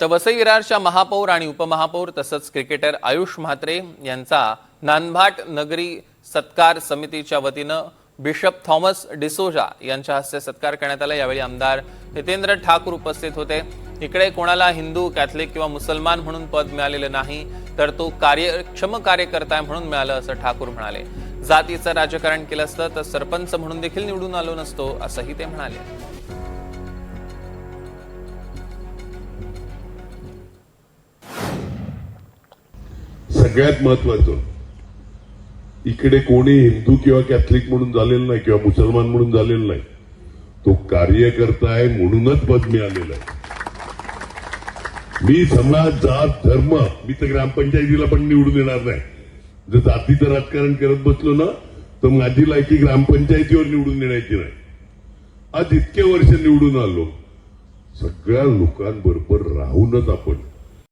तर वसई विरारच्या महापौर आणि उपमहापौर तसंच क्रिकेटर आयुष म्हात्रे यांचा नानभाट नगरी सत्कार समितीच्या वतीनं बिशप थॉमस डिसोजा यांच्या हस्ते सत्कार करण्यात आला. यावेळी आमदार हितेंद्र ठाकूर उपस्थित होते. इकडे कोणाला हिंदू कॅथलिक किंवा मुसलमान म्हणून पद मिळालेलं नाही तर तो कार्यक्षम कार्यकर्ता आहे म्हणून मिळालं असं ठाकूर म्हणाले. जातीचं राजकारण केलं असतं तर सरपंच म्हणून देखील निवडून आलो नसतो असंही ते म्हणाले. सगळ्यात महत्वाचं. इकडे कोणी हिंदू किंवा कॅथलिक म्हणून झालेलं नाही किंवा मुसलमान म्हणून झालेलं नाही. तो कार्यकर्ता आहे म्हणूनच पद मिळालेलं आहे. मी समाज जात धर्म मी तर ग्रामपंचायतीला पण निवडून येणार नाही. जर जातीचं राजकारण करत बसलो ना तर माझी लायकी ग्रामपंचायतीवर निवडून येण्याची नाही. आज इतके वर्ष निवडून आलो. सगळ्या लोकांबरोबर राहूनच आपण